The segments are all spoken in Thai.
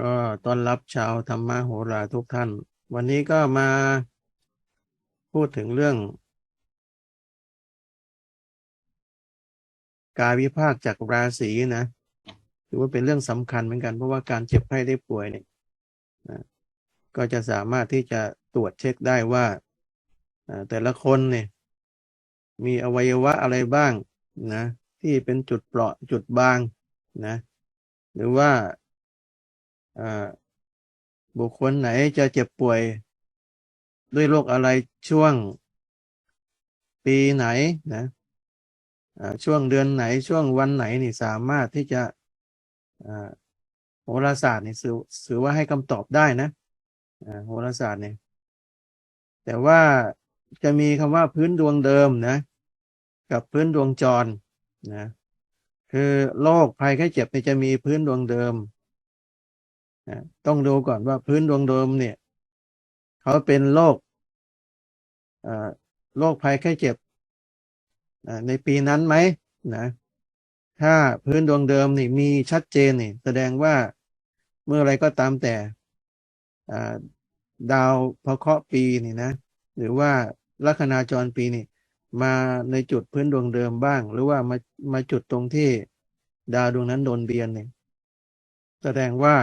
ก็ต้อนรับชาวธรรมะโหราทุกท่าน วันนี้ก็มาพูดถึงเรื่อง การวิพากษ์จากราศีนะถือว่าเป็นเรื่องสำคัญเหมือนกัน เพราะว่าการเจ็บไข้ได้ป่วยเนี่ยนะก็จะสามารถที่จะตรวจเช็คได้ว่าแต่ละคนเนี่ยมีอวัยวะอะไรบ้างนะที่เป็นจุดเปราะจุดบางนะหรือว่า บุคคลไหนจะเจ็บป่วย ด้วยโรคอะไรช่วง ปีไหนนะอ่าช่วงเดือนไหนช่วงวันไหนนี่สามารถที่จะโหราศาสตร์นี่สือว่าให้คำตอบได้นะโหราศาสตร์เนี่ยแต่ว่าจะมีคำว่าพื้นดวงเดิมนะ กับพื้นดวงจรนะคือโรคภัยไข้เจ็บนี่จะมีพื้นดวงเดิม ต้องดูก่อนว่าพื้นดวงเดิมเนี่ย เขาเป็นโรคโรคภัยไข้เจ็บในปีนั้นไหมนะถ้าพื้นดวงเดิมนี่มีชัดเจนนี่ แสดงว่าเมื่อไรก็ตามแต่ดาวพระเคราะห์ปีนี่นะ หรือว่าลัคนาจรปีนี่ มาในจุดพื้นดวงเดิมบ้าง หรือว่ามามาจุดตรงที่ดาวดวงนั้นโดนเบียนเนี่ยแสดงว่า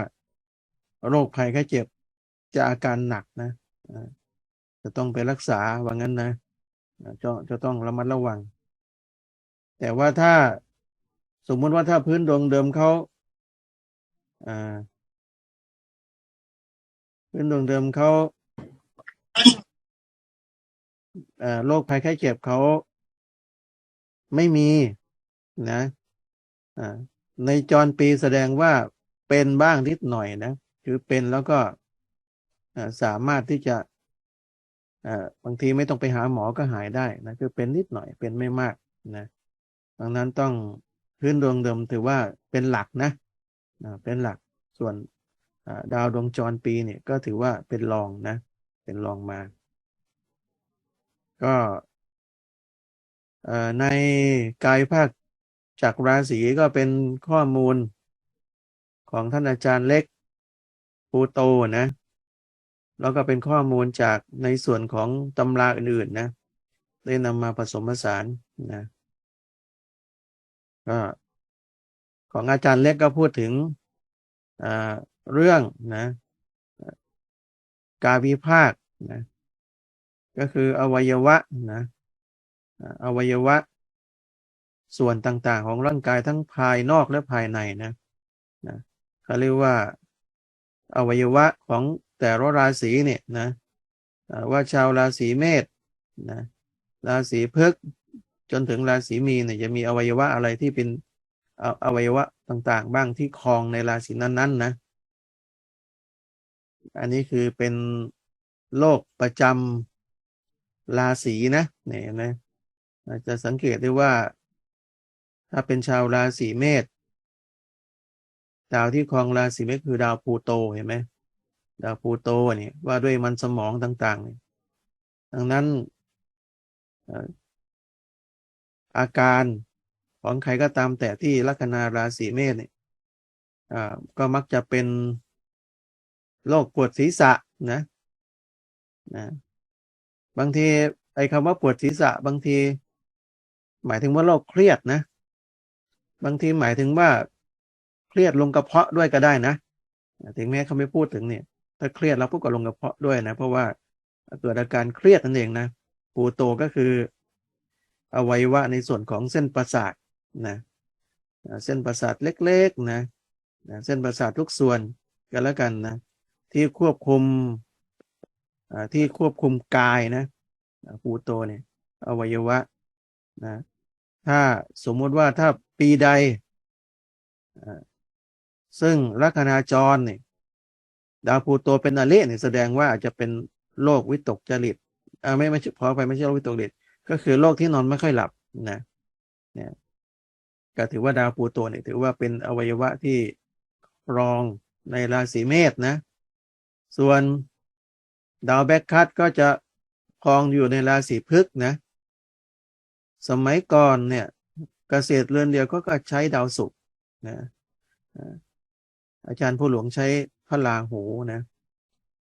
โรคภัยแค่เจ็บจะอาการหนักนะจะต้องไปรักษาว่างั้นนะจะจะต้องระมัดระวัง แต่ว่าถ้าสมมติว่าถ้าพื้นดวงเดิมเขาพื้นดวงเดิมเขาโรคภัยไข้เจ็บเขาไม่มีนะในจรปีแสดงว่าเป็นบ้างนิดหน่อยนะ คือเป็นแล้วก็สามารถที่จะบางทีไม่ต้องไปหาหมอก็หายได้นะคือเป็นนิดหน่อยเป็นไม่มากนะดังนั้นต้องพื้นดวงเดิมถือว่าเป็นหลักนะอ่าเป็นหลักส่วนดาวดวงจรปีเนี่ยก็ถือว่าเป็นรองนะ เป็นรองมา ก็ในกายภาคจากราศีก็เป็นข้อมูลของท่านอาจารย์เล็ก ปูโตนะ แล้วก็เป็นข้อมูลจากในส่วนของตำราอื่นๆนะ ได้นำมาผสมผสานนะก็ของอาจารย์เล็กก็พูดถึงเรื่องนะการวิพากษ์นะก็คืออวัยวะนะอ่าอวัยวะ ส่วนต่างๆ ของร่างกายทั้งภายนอกและภายในนะนะเขาเรียกว่า อวัยวะของแต่ละราศีเนี่ยนะว่าชาวราศีเมษนะราศีพฤกษ์จนถึงราศีมีนเนี่ยจะมีอวัยวะอะไรที่เป็นออวัยวะต่างๆ บ้างที่ครองในราศีนั้นๆนะ อันนี้คือเป็นโรคประจำราศีนะเนี่ยนะจะสังเกตได้ว่า ถ้าเป็นชาวราศีเมษ ดาวที่ครองราศีเมษคือดาวพูโตเห็นไหมดาวพูโตเนี่ยว่าด้วยมันสมองต่างๆนี่ดังนั้นอาการของใครก็ตามแต่ที่ลัคนาราศีเมษเนี่ยก็มักจะเป็นโรคปวดศีรษะนะนะบางทีไอ้คำว่าปวดศีรษะบางที หมายถึงว่าโรคเครียดนะ บางทีหมายถึงว่า เครียดลงกระเพาะด้วยก็ได้นะถึงแม้เขาไม่พูดถึงเนี่ย ถ้าเครียดแล้วพวกก็ลงกระเพาะด้วยนะ เพราะว่าเกิดอาการเครียดนั่นเองนะปูโตก็คืออวัยวะในส่วนของเส้นประสาทนะเส้นประสาทเล็กๆนะเส้นประสาททุกส่วนกันแล้วกันนะที่ควบคุมที่ควบคุมกายนะปูโตเนี่ยอวัยวะนะถ้าสมมุติว่าถ้าปีใด ซึ่งลัคนาจรเนี่ยดาวพูโตเป็นอเลเนี่ยแสดงว่าอาจจะเป็นโรควิตกจริตอ่าไม่ไม่พอไปไม่ใช่โรควิตกจริตก็คือโรคที่นอนไม่ค่อยหลับนะเนี่ยก็ถือว่าดาวพูโตเนี่ยถือว่าเป็นอวัยวะที่รองในราศีเมษนะ ส่วนดาวแบ็คคัตก็จะครองอยู่ในราศีพฤกษ์นะ สมัยก่อนเนี่ย เกษตรเรือนเดียวก็ใช้ดาวศุกร์นะ อาจารย์ผู้หลวงใช้พระราหูนะ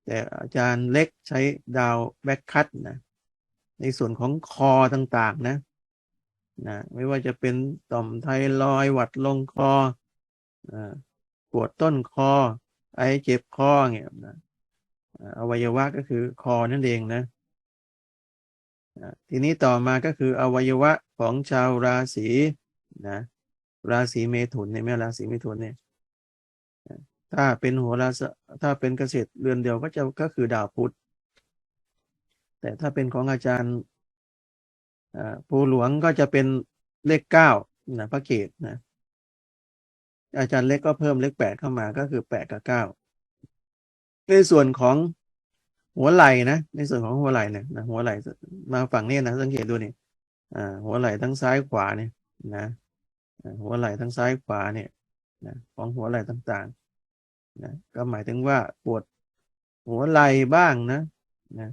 แต่อาจารย์เล็กใช้ดาวแบ็คคัตนะ ในส่วนของคอต่างๆนะนะไม่ว่าจะเป็นต่อมไทรอยหวัดลงคอปวดต้นคอ ไอเจ็บคอเงี้ยนะอวัยวะก็คือคอนั่นเองนะทีนี้ต่อมาก็คืออวัยวะของชาวราศีนะราศีเมถุนเนี่ยแม่ราศีเมถุนเนี่ย ถ้าเป็นหัวราศถ้าเป็นเกษตรเรือนเดียวก็จะก็คือดาวพุธ แต่ถ้าเป็นของอาจารย์อ่าภูหลวงก็จะเป็นเลขเก้านะพระเกตนะ อาจารย์เล็กก็เพิ่มเลขแปดเข้ามาก็คือแปดกับเก้าในส่วนของหัวไหล่นะ ในส่วนของหัวไหล่เนี่ยนะหัวไหล่มาฝั่งนี้นะสังเกตดูนี่อ่าหัวไหล่ทั้งซ้ายขวาเนี่ยนะหัวไหล่ทั้งซ้ายขวาเนี่ยนะของหัวไหล่ต่างๆ นะก็หมายถึงว่าปวดหัวไหล่บ้างนะนะ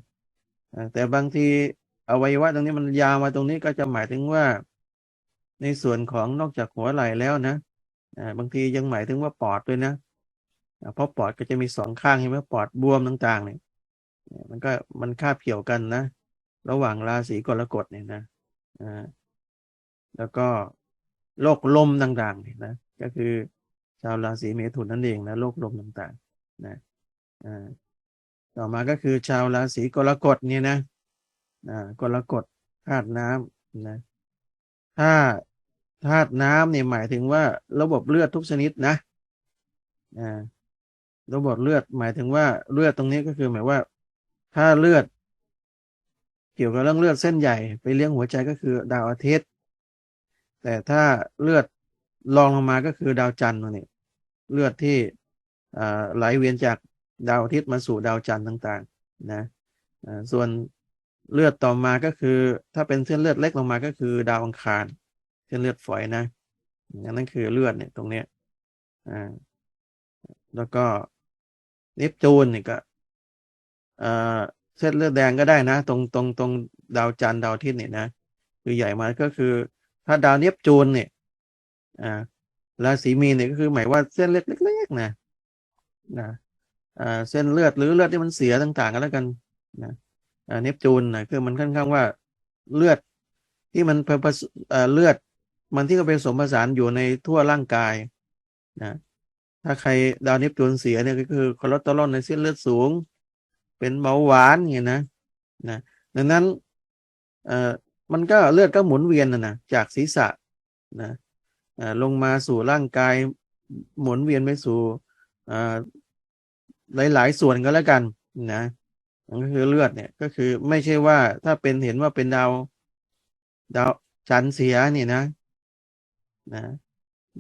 แต่บางทีอวัยวะตรงนี้มันยาวมาตรงนี้ก็จะหมายถึงว่า ในส่วนของนอกจากหัวไหล่แล้วนะบางทียังหมายถึงว่าปอดด้วยนะเพราะปอดก็จะมีสองข้างใช่ไหมปอดบวมต่างๆเนี่ยมันก็มันคาบเกี่ยวกันนะ ระหว่างราศีกรกฎเนี่ยนะแล้วก็โรคลมต่างๆเนี่ยนะ ก็คือ ชาวราศีเมถุนนั่นเองนะโรคลมต่างๆนะต่อมาก็คือชาวราศีกรกฎเนี่ยนะอ่ากรกฎธาตุน้ำนะถ้าธาตุน้ำเนี่ยหมายถึงว่าระบบเลือดทุกชนิดนะระบบเลือดหมายถึงว่าเลือดตรงนี้ก็คือหมายว่า ถ้าเลือด เกี่ยวกับเรื่องเลือดเส้นใหญ่ไปเลี้ยงหัวใจก็คือดาวอาทิตย์ แต่ถ้าเลือดรองลงมาก็คือดาวจันทร์นี่ เลือดที่ไหลเวียนจากดาวอาทิตย์มาสู่ดาวจันทร์ต่างๆนะส่วนเลือดต่อมาก็คือ ถ้าเป็นเส้นเลือดเล็กลงมาก็คือ ดาวอังคารเส้นเลือดฝอยนะนนั้นคือเลือดเนี่ยตรงเนี้ยอ่าแล้วก็เนปจูนเนี่ยก็เอ่อเส้นเลือดแดงก็ได้นะ ตรงตรงตรงดาวจันทร์ดาวอาทิตย์เนี่ยนะ คือใหญ่มาก็คือ ถ้าดาวเนปจูนเนี่ยอ่า ราศีมีนเนี่ยก็คือหมายว่าเส้นเลือดเล็กๆนะนะอ่าเส้นเลือดหรือเลือดที่มันเสียต่าง ๆ กันแล้วกันนะอ่าเนปจูนนะคือมันค่อนข้างว่าเลือดที่มันผสเอ่อเลือดมันที่ก็เป็นสมผสานอยู่ในทั่วร่างกายนะถ้าใครดาวเนปจูนเสียเนี่ยก็คือคอเลสเตอรอลในเส้นเลือดสูง เป็นเบาหวานอย่างนี้นะนะดังนั้นเอ่อมันก็เลือดก็หมุนเวียนนะนะจากศีรษะนะ ลงมาสู่ร่างกายหมุนเวียนไปสู่หลาย ๆ ส่วนก็แล้วกันนะก็คือเลือดเนี่ยก็คือไม่ใช่ว่าถ้าเป็นเห็นว่าเป็นดาว ดาวจันเสียนี่นะนะ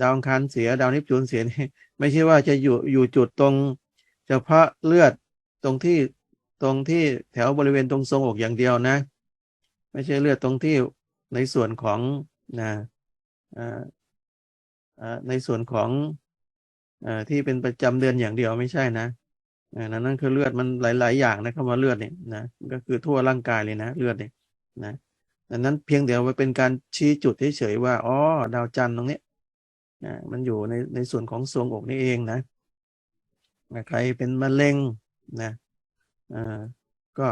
ดาวอังคารเสียดาวนิปจูนเสียนี่ไม่ใช่ว่าจะอยู่อยู่จุดตรง เฉพาะเลือดตรงที่ตรงที่แถวบริเวณตรงทรงอกอย่างเดียวนะ ไม่ใช่เลือดตรงที่ในส่วนของนะอ่า ในส่วนของอที่เป็นประจำเดือนอย่างเดียวไม่ใช่นะอ่านั่นคือเลือดมันหลาย ๆ อย่างนะคำว่าเลือดเนี่ยนะก็คือทั่วร่างกายเลยนะเลือดเนี่ยนะดังนั้นเพียงเดียวไว้เป็นการชี้จุดเฉยๆว่าอ๋อดาวจันทร์ตรงนี้นะมันอยู่ในในส่วนของทรวงอกนี่เองนะใครเป็นมะเร็งนะอ่าก็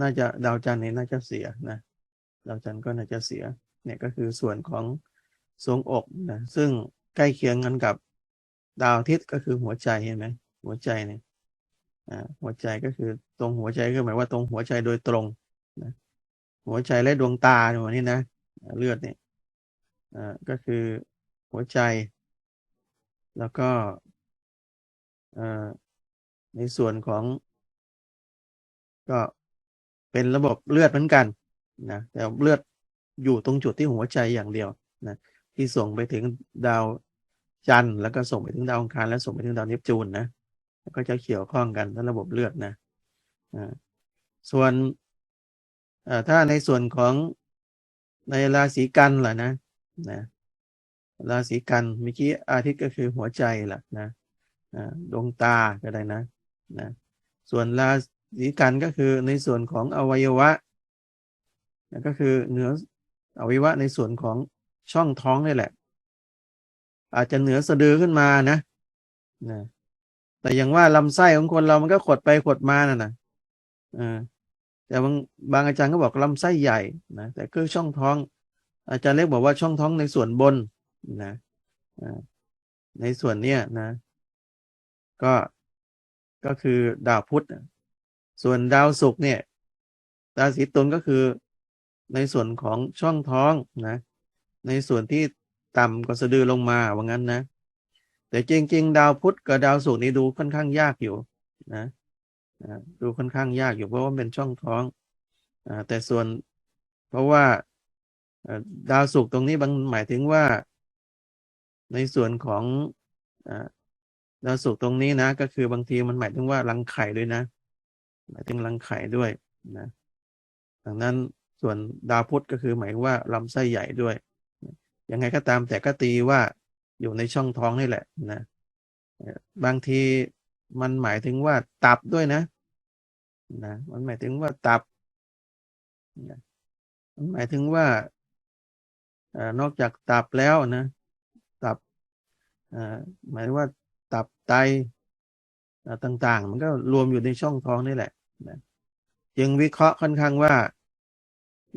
น่าจะดาวจันทร์นี่น่าจะเสียนะดาวจันทร์ก็น่าจะเสียเนี่ยก็คือส่วนของ ทรงอกนะซึ่งใกล้เคียงกันกับดาวอาทิตย์ก็คือหัวใจเห็นไหมหัวใจเนี่ยอ่าหัวใจก็คือตรงหัวใจก็หมายว่าตรงหัวใจโดยตรงนะหัวใจและดวงตาเนี่ยนี่นะเลือดเนี่ยอ่าก็คือหัวใจ แล้วก็อ่าในส่วนของ ก็เป็นระบบเลือดเหมือนกันนะแต่เลือดอยู่ตรงจุดที่หัวใจอย่างเดียวนะ ที่ส่งไปถึงดาวจันทร์แล้วก็ส่งไปถึงดาวอังคารแล้วส่งไปถึงดาวเนปจูนนะก็จะเกี่ยวข้องกันทั้งระบบเลือดนะส่วนถ้าในส่วนของในราศีกันล่ะนะนะราศีกันเมื่อกี้อาทิตย์ก็คือหัวใจล่ะนะดวงตาก็ได้นะนะส่วนราศีกันก็คือในส่วนของอวัยวะนะก็คือเหนืออวัยวะในส่วนของ ช่องท้องนี่แหละ อาจจะเหนือสะดือขึ้นมานะนะแต่อย่างว่าลำไส้ของคนเรามันก็ขดไปขดมาน่ะนะแต่บางบางอาจารย์ก็บอกลำไส้ใหญ่นะแต่คือช่องท้อง อาจารย์เล็กบอกว่าช่องท้องในส่วนบนนะในส่วนเนี้ยนะ ก็ก็คือดาวพุธส่วนดาวศุกร์เนี่ยราศีตุลก็คือในส่วนของช่องท้องนะ ในส่วนที่ต่ำกว่าสะดือลงมาว่างั้นนะ แต่จริง ๆ ดาวพุธกับดาวศุกร์นี่ดูค่อนข้างยากอยู่นะดูค่อนข้างยากอยู่เพราะว่าเป็นช่องท้องอแต่ส่วนเพราะว่าดาวศุกร์ตรงนี้บางหมายถึงว่า ในส่วนของอดาวศุกร์ตรงนี้นะ ก็คือบางทีมันหมายถึงว่ารังไข่ด้วยนะ หมายถึงรังไข่ด้วยนะดังนั้นส่วนดาวพุธก็คือหมายว่าลำไส้ใหญ่ด้วย ยังไงก็ตามแต่ก็ตีว่าอยู่ในช่องท้องนี่แหละนะบางทีมันหมายถึงว่าตับด้วยนะนะมันหมายถึงว่าตับนะมันหมายถึงว่าอนอกจากตับแล้วนะตับอ่อหมายว่าตับไตต่างๆ มันก็รวมอยู่ในช่องท้องนี่แหละนะจึงวิเคราะห์ค่อนข้างว่า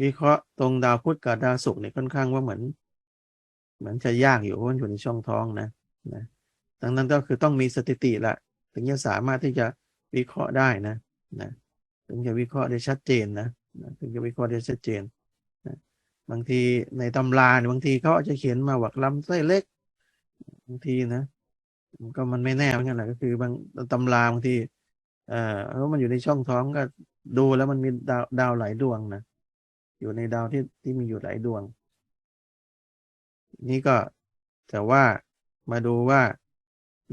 วิเคราะห์ตรงดาวพุธกับดาวศุกร์เนี่ยค่อนข้างว่าเหมือน เหมือนจะยากอยู่เพราะมันอยู่ในช่องท้องนะนะดังนั้นก็คือต้องมีสถิติละถึงจะสามารถที่จะวิเคราะห์ได้นะนะถึงจะวิเคราะห์ได้ชัดเจนนะนะถึงจะวิเคราะห์ได้ชัดเจนนะบางทีในตำราเนี่ยบางทีเขาอาจจะเขียนมาว่าลำไส้เล็กบางทีนะก็มันไม่แน่เหมือนกันแหละก็คือบางตำราบางทีเอ่อเพราะมันอยู่ในช่องท้องก็ดูแล้วมันมีดาวดาวหลายดวงนะอยู่ในดาวที่ที่มีอยู่หลายดวง นี่ก็แต่ว่ามาดูว่า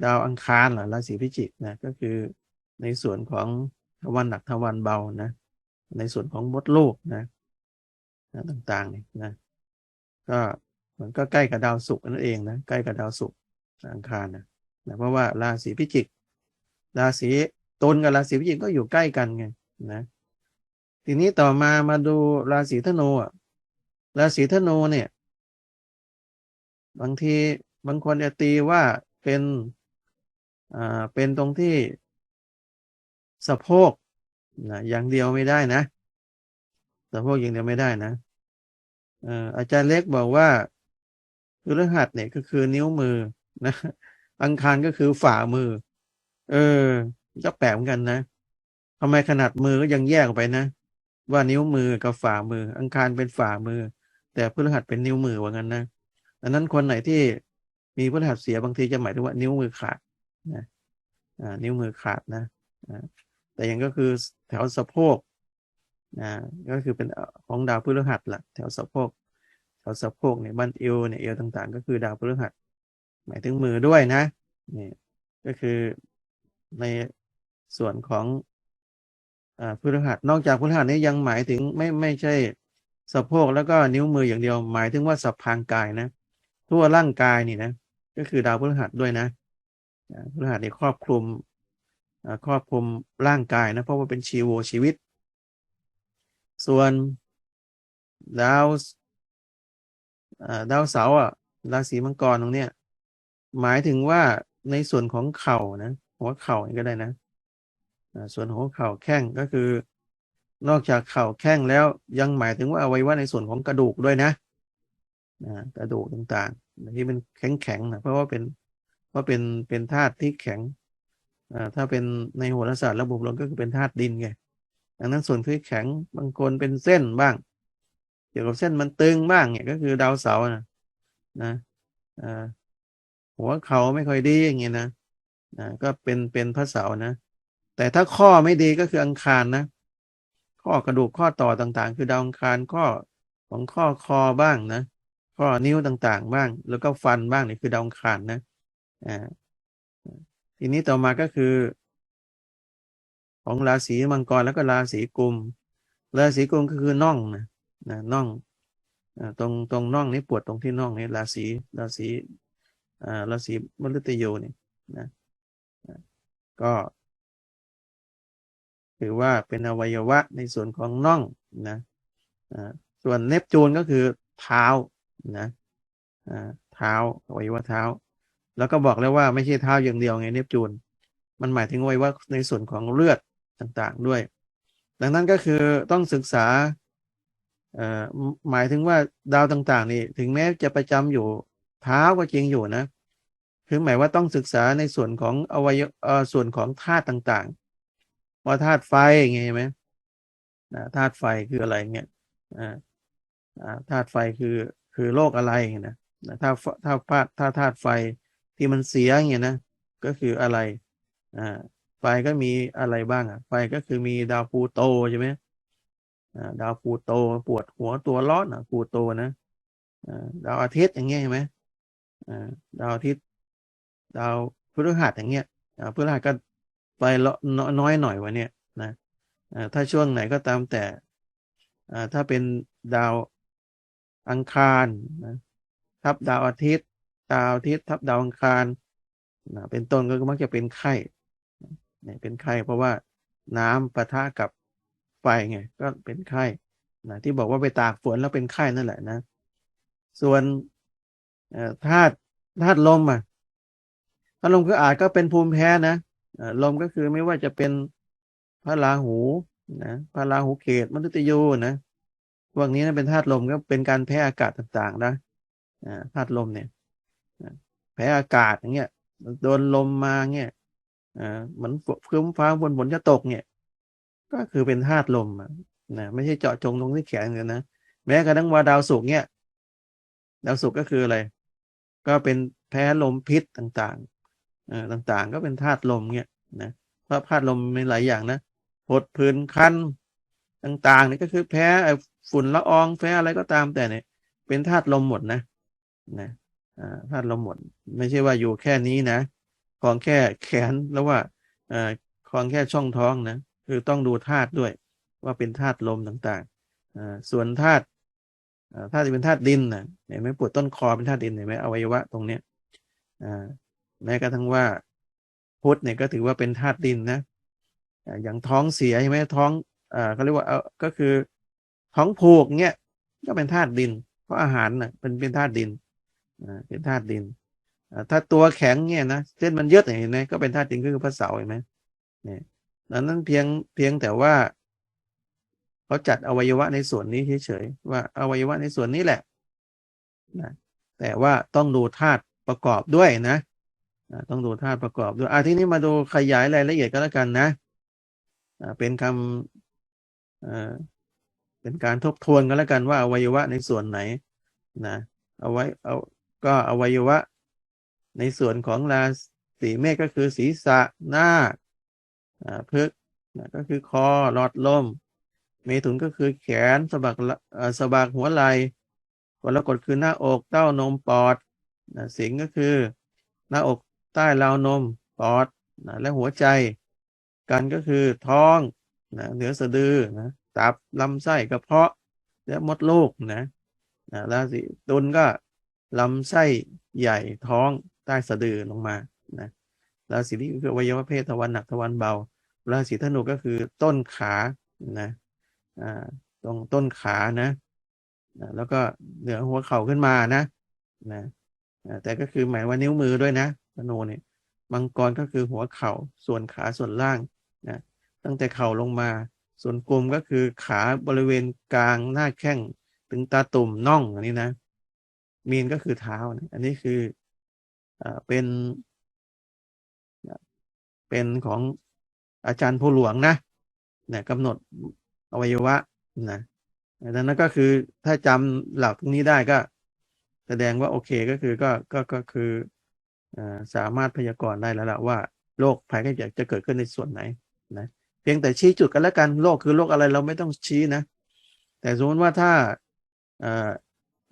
ดาวอังคารล่ะราศีพิจิกนะก็คือในส่วนของทวารหนักทวารเบานะ ในส่วนของมดลูกนะนะต่างๆนี่นะ ก็มันก็ใกล้กับดาวศุกร์นั่นเองนะใกล้กับดาวศุกร์อังคารนะนะเพราะว่าราศีพิจิก ราศีตุลกับราศีพิจิกก็อยู่ใกล้กันไงนะทีนี้ต่อมามาดูราศีธนูอะราศีธนูเนี่ย บางทีบางคนจะตีว่าเป็นอ่าเป็นตรงที่สะโพกนะอย่างเดียวไม่ได้นะสะโพกอย่างเดียวไม่ได้นะเอออาจารย์เล็กบอกว่าพฤหัสเนี่ยก็คือนิ้วมือนะอังคารก็คือฝ่ามือ เออก็แปลกเหมือนกันนะทำไมขนาดมือก็ยังแยกออกไปนะ ว่านิ้วมือกับฝ่ามือ อังคารเป็นฝ่ามือ แต่พฤหัสเป็นนิ้วมือว่างั้นนะ ดังนั้นคนไหนที่มีพฤหัสเสียบางทีจะหมายถึงว่านิ้วมือขาดนะนิ้วมือขาดนะแต่ยังก็คือแถวสะโพกอ่าก็คือเป็นของดาวพฤหัสแหละแถวสะโพกแถวสะโพกเนี่ยบั้นเอวเนี่ยเอวต่างๆ ก็คือดาวพฤหัส หมายถึงมือด้วยนะนี่ก็คือในส่วนของอพฤหัสนอกจากพฤหัสนี้ยังหมายถึงไม่ไม่ใช่สะโพกแล้วก็นิ้วมืออย่างเดียว หมายถึงว่าสัพพางกายนะ ทั่วร่างกายนี่นะ ก็คือดาวพฤหัสด้วยนะพฤหัสนี่ครอบคลุมครอบคลุมร่างกายนะเพราะว่าเป็นชีโวชีวิต ส่วนดาวดาวเสาอะราศีมังกรตรงเนี้ยหมายถึงว่าในส่วนของเข่านะหัวเข่าก็ได้นะส่วนหัวเข่าแข้งก็คือนอกจากเข่าแข้งแล้วยังหมายถึงว่าอวัยวะในส่วนของกระดูกด้วยนะ อ่ากระดูกต่างๆที่เป็นแข็งแข็งนะเพราะว่าเป็นเพราเป็นเป็นธาตุที่แข็งอ่าถ้าเป็นในโหราศาสตร์ระบบเราก็คือเป็นธาตุดินไงดังนั้นส่วนที่แข็งบางคนเป็นเส้นบ้าง เกี่ยวกับเส้นมันตึงบ้างเนี่ยก็คือดาวเสาร์นะนะอ่าหัวเขาไม่ค่อยดีอย่างเงี้ยนะนะก็เป็นเป็นพระเสาร์นะ แต่ถ้าข้อไม่ดีก็คืออังคารนะ ข้อกระดูกข้อต่อต่างๆ คือดาวอังคารข้อของข้อคอบ้างนะ ข้อนิ้วต่างๆ บ้าง แล้วก็ฟันบ้างนี่คือดาวองคารนะอ่าทีนี้ต่อมาก็คือ ของราศีมังกรแล้วก็ราศีกุมราศีกุมก็คือน่องนะนะน่องอตรงตรงน่องนี้ปวดตรงที่น่องนี้ราศีราศีอ่าราศีมฤตยูนี่นะก็ถือว่าเป็นอวัยวะในส่วนของน่องนะอ่าส่วนเนปจูนก็คือเท้า นะอ่าเท้าอวัยวะเท้า แล้วก็บอกแล้วว่าไม่ใช่เท้าอย่างเดียวไงเนปจูน มันหมายถึงอวัยวะในส่วนของเลือดต่างๆด้วย ดังนั้นก็คือต้องศึกษาอ่อหมายถึงว่าดาวต่าง ๆ นี่ถึงแม้จะประจำอยู่เท้าก็จริงอยู่นะคือหมายว่าต้องศึกษาในส่วนของอวัยวะส่วนของธาตุต่างๆว่าธาตุไฟไงใช่ไหมธาตุไฟคืออะไรเงี้ยอ่าธาตุไฟคือ คือโรคอะไรนะถ้าถ้าธาตุถ้าธาตุไฟที่มันเสียเงี้ยนะก็คืออะไรอ่าไฟก็มีอะไรบ้างอะไฟก็คือมีดาวพูโตใช่ไหมอ่าดาวพูโตปวดหัวตัวร้อนอะพูโตนะอ่าดาวอาทิตย์อย่างเงี้ยใช่ไหมอ่าดาวอาทิตย์ ดาวพฤหัสอย่างเงี้ยอ่าพฤหัสก็ไฟน้อยหน่อยวะเนี่ยนะอ่าถ้าช่วงไหนก็ตามแต่อ่าถ้าเป็นดาว อังคารนะทับดาวอาทิตย์ ดาวอาทิตย์ทับดาวอังคารนะเป็นต้นก็มักจะเป็นไข้เนี่ยเป็นไข้เพราะว่าน้ำปะทะกับไฟไงก็เป็นไข้นะที่บอกว่าไปตากฝนแล้วเป็นไข้นั่นแหละนะ ส่วนธาตุธาตุลมอะธาตุลมคืออาจก็เป็นภูมิแพ้นะลมก็คือไม่ว่าจะเป็นพระราหูนะพระราหูเขตมฤตยูนะ พวกนี้นะเป็นธาตุลมก็เป็นการแพ้อากาศต่างๆนะธาตุลมเนี่ยแพ้อากาศอย่างเงี้ยโดนลมมาเงี้ยอ่าเหมือนคลื้มฟ้าบนฝนจะตกเนี่ย ก็คือเป็นธาตุลมนะไม่ใช่เจาะจงตรงที่แขนเลยนะแม้กระทั่งว่าดาวศุกร์เนี่ย ดาวศุกร์ก็คืออะไร ก็เป็นแพ้ลมพิษต่างๆเอ่อต่างๆ ก็เป็นธาตุลมเนี่ยนะเพราะธาตุลมมีหลายอย่างนะปดพื้นคัน ต่างๆนี่ก็คือแพ้ฝุ่นละอองแพ้อะไรก็ตามแต่เนี่ย เป็นธาตุลมหมดนะนะธาตุลมหมด ไม่ใช่ว่าอยู่แค่นี้นะของแค่แขนแล้วว่าอของแค่ช่องท้องนะคือต้องดูธาตุด้วย ว่าเป็นธาตุลมต่างๆส่วนธาตุธาตุที่เป็นธาตุดินนะเห็นไหมปวดต้นคอเป็นธาตุดินเห็นไหมอวัยวะตรงเนี้ยแม้กระทั่งว่าพุทธเนี่ยก็ถือว่าเป็นธาตุดินนะอย่างท้องเสียใช่ไหมท้อง อ่าเขาเรียกว่าเออก็คือท้องผูกเงี้ยก็เป็นธาตุดิน เพราะอาหารน่ะเป็นเป็นธาตุดินอ่าเป็นธาตุดินถ้าตัวแข็งเนี่ยนะเส้นมันเยอะเห็นไหมก็เป็นธาตุดินก็คือพระเสาเห็นไหมเนี่ยดังนั้นเพียงเพียงแต่ว่าเขาจัดอวัยวะในส่วนนี้เฉยๆว่าอวัยวะในส่วนนี้แหละนะแต่ว่าต้องดูธาตุประกอบด้วยนะต้องดูธาตุประกอบด้วยอาทีนี้มาดูขยายรายละเอียดก็แล้วกันนะเป็นคำ เป็นการทบทวนกันแล้วกันว่าอวัยวะในส่วนไหนนะเอาไว้เอาก็อวัยวะในส่วนของราศีเมษก็คือศีรษะหน้าพฤกก็คือคอหลอดลม เมถุนก็คือแขนสะบักสะบักหัวไหล่กรกฎคือหน้าอกเต้านมปอดสิงก็คือหน้าอกใต้ราวนมปอดและหัวใจ กันก็คือท้อง นะเหนือสะดือนะตับลำไส้กระเพาะ และมดลูกนะนะราศีตุลก็ลำไส้ใหญ่ท้องใต้สะดือลงมานะราศีนี้คืออวัยวะเพศทวารหนักทวารเบา ราศีธนูก็คือต้นขานะอ่าตรงต้นขานะนะแล้วก็เหนือหัวเข่าขึ้นมานะนะแต่ก็คือหมายว่านิ้วมือด้วยนะธนูเนี่ยมังกรก็คือหัวเข่าส่วนขาส่วนล่างนะ ตั้งแต่เข่าลงมา ส่วนกลมก็คือขาบริเวณกลางหน้าแข้งถึงตาตุ่มน่องอันนี้นะมีนก็คือเท้าอันนี้คืออเป็นเป็นของอาจารย์ผู้หลวงนะเนี่ยกำหนดอวัยวะนะดังนั้นก็คือถ้าจำหลักตรงนี้ได้ก็ แสดงว่าโอเคก็คือก็ก็ก็คืออสามารถพยากรณ์ได้แล้วล่ะว่าโรคภัยไข้เจ็บจะเกิดขึ้นในส่วนไหนนะ เพียงแต่ชี้จุดกันแล้วกันโรคคือโรคอะไรเราไม่ต้องชี้นะ แต่สมมติว่าถ้า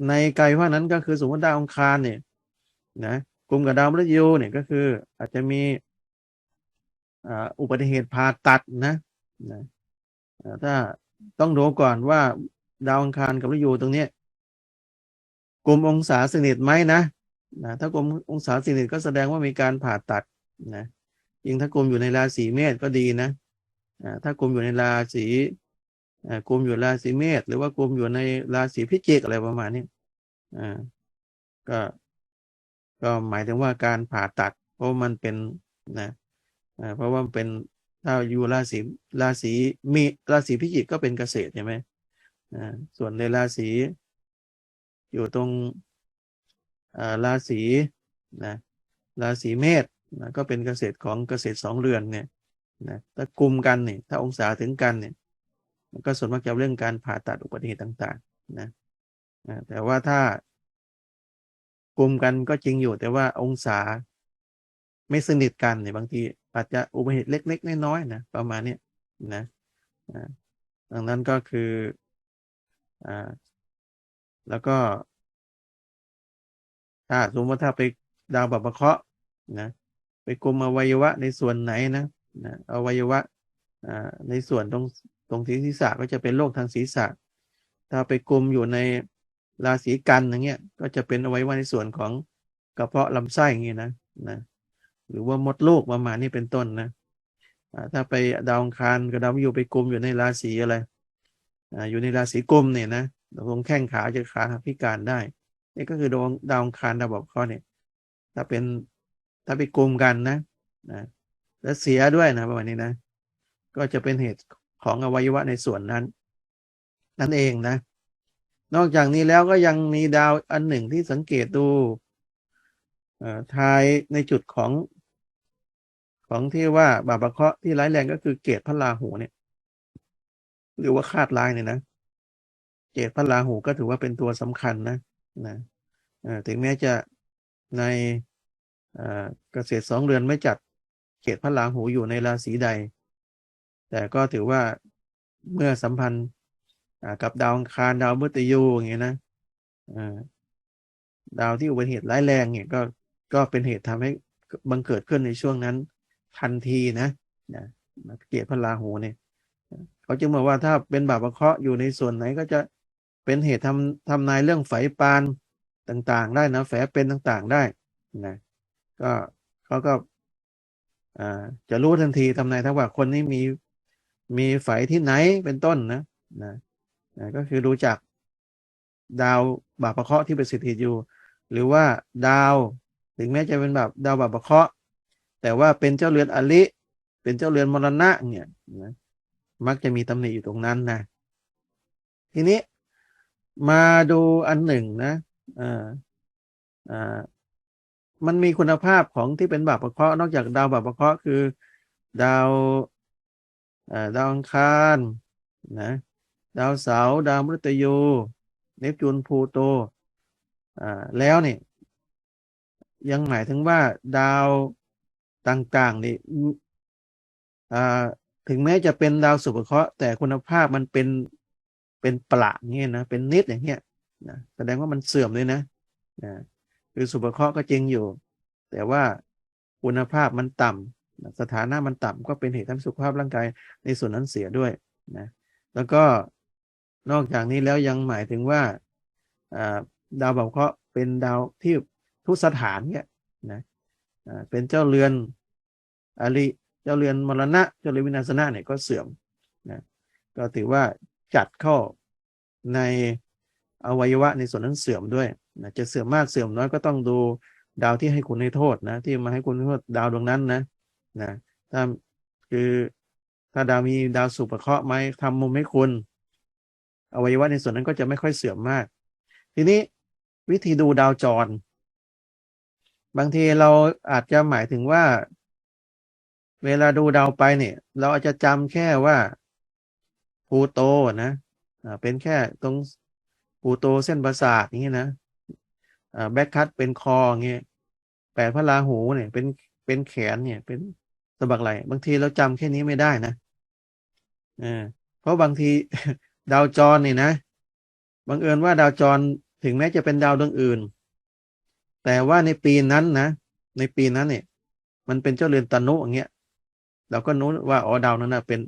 ในไกลว่านั้นก็คือสมมติดาวองคารเนี่ยนะกลุ่มกับดาวมฤตยูเนี่ยก็คืออาจจะมีอุบัติเหตุผ่าตัดนะนะถ้าต้องดูก่อนว่าดาวอังคารกับมฤตยูตรงนี้กลุ่มองศาสนิทไหมนะนะถ้ากลุ่มองศาสนิทก็แสดงว่ามีการผ่าตัดนะยิ่งถ้ากลุ่มอยู่ในราศีเมษก็ดีนะ ถ้ากลุ่มอยู่ในราศีกลุ่มอยู่ราศีเมษหรือว่ากลุ่มอยู่ในราศีพิจิกอะไรประมาณนี้ก็ก็หมายถึงว่าการผ่าตัด เพราะมันเป็นนะเพราะว่ามันเป็นถ้าอยู่ราศีราศีมีราศีพิจิกก็เป็นเกษตรใช่ไหมส่วนในราศีอยู่ตรงราศีนะราศีเมษนะก็เป็นเกษตรของเกษตรสองเรือนเนี่ย นะถ้ากลุ่มกันเนี่ยถ้าองศาถึงกันเนี่ย มันก็ส่วนมากจะเรื่องการผ่าตัดอุบัติเหตุต่างๆนะแต่ว่าถ้ากลุ่มกันก็จริงอยู่ แต่ว่าองศาไม่สนิทกันเนี่ยบางทีอาจจะอุบัติเหตุเล็ก ๆ น้อยๆนะประมาณเนี้ยนะดังนั้นก็คืออ่าแล้วก็ ถ้าสมมติว่าถ้าไปดาวบัพเคราะห์นะ ไปกลุ่มอวัยวะในส่วนไหนนะ นะอวัยวะในส่วนตรงตรงศีรษะก็จะเป็นโรคทางศีรษะ ถ้าไปกลุ่มอยู่ในราศีกันอย่างเงี้ย ก็จะเป็นอวัยวะในส่วนของกระเพาะลำไส้อย่างเงี้ยนะนะหรือว่ามดลูกประมาณนี้เป็นต้นนะถ้าไปดาวองคารกับดาวมฤตยูไปกลุ่มอยู่ในราศีอะไรอยู่ในราศีกุมเนี่ยนะตรงแข้งขาจะขาพิการได้นี่ก็คือดวงดาวองคารดาวบอกข้อเนี่ย ถ้าเป็นถ้าไปกลุ่มกันนะนะ แล้วเสียด้วยนะประมาณนี้นะ ก็จะเป็นเหตุของอวัยวะในส่วนนั้น นั่นเองนะ นอกจากนี้แล้วก็ยังมีดาวอันหนึ่งที่สังเกตดูทายในจุดของ ของที่ว่าบาปะเคราะห์ที่ร้ายแรงก็คือเกตพระราหูเนี่ย หรือว่าคาดลายเนี่ยนะ เกตพระราหูก็ถือว่าเป็นตัวสำคัญนะนะถึงแม้จะในเอ่อเกษตรสองเรือนไม่จัด เกตพระราหูอยู่ในราศีใด แต่ก็ถือว่าเมื่อสัมพันธ์กับดาวอังคารดาวมฤตยูอย่างเงี้ยนะดาวที่อุบัติเหตุร้ายแรงเนี่ยก็ก็เป็นเหตุทำให้บังเกิดขึ้นในช่วงนั้น ทันทีนะนะเกตพระราหูเนี่ยเขาจึงบอกว่าถ้าเป็นบาปเคราะห์อยู่ในส่วนไหนก็จะเป็นเหตุทำทำนายเรื่องไฝปานต่างๆ ได้นะแฝเป็นต่างๆได้นะก็เขาก็ จะรู้ทันทีทำนายทั้งว่าคนนี้มีมีไฝที่ไหนเป็นต้นนะนะนะก็คือดูจากดาวบาปเคาะที่เป็นสถิตอยู่ หรือว่าดาวถึงแม้จะเป็นแบบดาวบาปเคาะแต่ว่าเป็นเจ้าเรือนอลิเป็นเจ้าเรือนมรณะเนี่ยนะมักจะมีตำหนิอยู่ตรงนั้นนะทีนี้มาดูอันหนึ่งนะอ่าอ่า มันมีคุณภาพของที่เป็นบาประเคราะห์นอกจากดาวบาประเคราะห์คือ ดาวดาวอังคารนะดาวเสาร์ดาวมฤตยูเนปจูนพลูโตอ่าแล้วเนี่ยยังหมายถึงว่าดาวต่างๆนี่อ่าถึงแม้จะเป็นดาวสุภเคราะห์แต่คุณภาพมันเป็นเป็นประเงี้ยนะเป็นนิดอย่างเงี้ยนะแสดงว่ามันเสื่อมเลยนะนะ คือสุภเคราะห์ก็จริงอยู่ แต่ว่าคุณภาพมันต่ำสถานะมันต่ำก็เป็นเหตุทำให้สุขภาพร่างกายในส่วนนั้นเสียด้วยนะแล้วก็นอกจากนี้แล้วยังหมายถึงว่าดาวบาปเคราะห์เป็นดาวที่ทุสถานเนี่ยนะเป็นเจ้าเรือนอริเจ้าเรือนมรณะเจ้าเรือนวินาศนะเนี่ยก็เสื่อมนะก็ถือว่าจัดเข้าในอวัยวะในส่วนนั้นเสื่อมด้วย นะจะเสื่อมมากเสื่อมน้อยก็ต้องดูดาวที่ให้คุณให้โทษนะ ที่มาให้คุณโทษดาวดวงนั้นนะนะถ้าคือถ้าดาวมีดาวสุประเคราะห์ไหมทำมุมให้คุณอวัยวะในส่วนนั้นก็จะไม่ค่อยเสื่อมมาก ทีนี้วิธีดูดาวจร บางทีเราอาจจะหมายถึงว่า เวลาดูดาวไปเนี่ย เราอาจจะจำแค่ว่าพลูโตนะอ่าเป็นแค่ตรงพลูโตเส้นประสาทอย่างนี้นะ แบ็คคัตเป็นคอเงี้ยแปดพระราหูเนี่ยเป็นเป็นแขนเนี่ย เป็นสะบักไหลบางทีเราจำแค่นี้ไม่ได้นะอ่าเพราะบางทีดาวจรนี่นะบังเอิญว่าดาวจรถึงแม้จะเป็นดาวดวงอื่น แต่ว่าในปีนั้นนะในปีนั้นเนี่ย มันเป็นเจ้าเรือนตนุอย่างเงี้ยเราก็นู้ว่าอ๋อดาวนั้นนะเป็น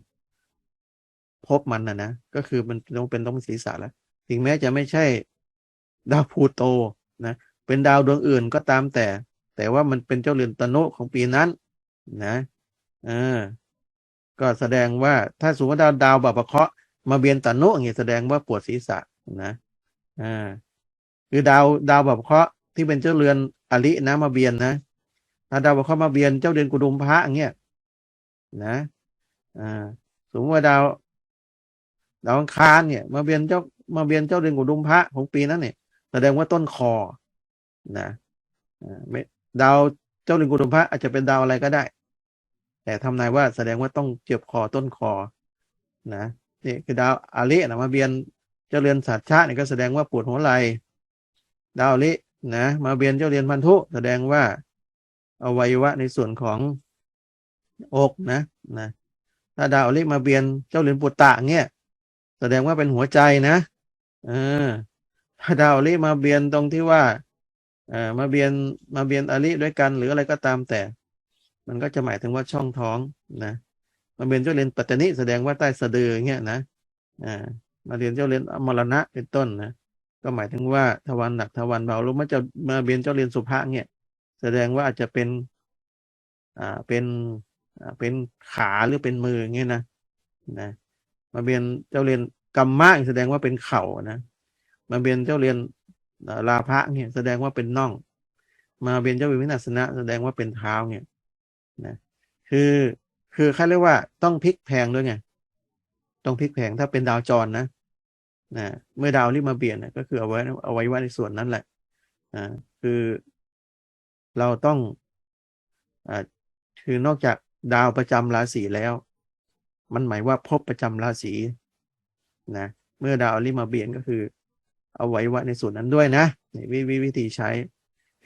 พบมันนะนะก็คือมันต้องเป็นต้องศีรษะแล้วถึงแม้จะไม่ใช่ดาวพูโต นะเป็นดาวดวงอื่นก็ตามแต่ แต่ว่ามันเป็นเจ้าเรือนตนุของปีนั้น นะเออก็แสดงว่าถ้าสมมติดาวดาวบบประเคาะมาเบียนตนุอย่างนี้แสดงว่าปวดศีรษะนะอ่าคือดาวดาวแบบเคราะห์ที่เป็นเจ้าเรือนอลินะมาเบียนนะถ้าดาวแบบเคราะห์มาเบียนเจ้าเรือนกุดุมพระอย่างเงี้ยนะอ่าสมมติว่าดาวดาวอังคารเนี่ย มาเบียนเจ้ามาเบียนเจ้าเดือนกุดุมพระของปีนั้นเนี่ย แสดงว่าต้นคอนะดาวเจ้าเรือนกุดุมพระอาจจะเป็นดาวอะไรก็ได้ แต่ทำนายว่าแสดงว่าต้องเจ็บคอต้นคอนะนี่คือดาวอาลินะมาเบียนเจ้าเรือนสัตชาเนี่ยก็แสดงว่าปวดหัวไหลดาวอาลินะมาเบียนเจ้าเรือนพันธุแสดงว่าอวัยวะในส่วนของอกนะนะถ้าดาวอาลิมาเบียนเจ้าเรือนปุตตะเนี่ยแสดงว่าเป็นหัวใจนะเออถ้า ดาวอาลิมาเบียนตรงที่ว่าเอ่อมาเบียนมาเบียนอาลิด้วยกันหรืออะไรก็ตามแต่ มันก็จะหมายถึงว่าช่องท้องนะมาเบียนเจ้าเรือนปัตตนิแสดงว่าใต้สะดืออย่างเงี้ยนะอ่ามาเรียนเจ้าเรือนอมรณะเป็นต้นนะก็หมายถึงว่าทวารหนักทวารเบาหรือมันจะมาเบียนเจ้าเรียนสุภาษเนี่ยแสดงว่าอาจจะเป็นอ่าเป็นอ่าเป็นขาหรือเป็นมืออย่างเงี้ยนะนะมาเบียนเจ้าเรียนกรรมะแสดงว่าเป็นเข่านะ มาเบียนเจ้าเรียนลาภะเนี่ยแสดงว่าเป็นน่อง มาเบียนเจ้าวิวินาสนะแสดงว่าเป็นเท้าเนี่ยนะคือคือเขาเรียกว่าต้องพลิกแพงด้วยไงต้องพลิกแพงถ้าเป็นดาวจรนะนะเมื่อดาวรีบมาเปลี่ยนนะก็คือเอาไว้เอาไว้ว่าในส่วนนั้นแหละอ่าคือเราต้องอ่าคือนอกจากดาวประจำราศีแล้ว มันหมายว่าพบประจำราศีนะเมื่อดาวรีบมาเปลี่ยนก็คือ อาไว้ว่าในส่วนนั้นด้วยนะนวิวิธีใช้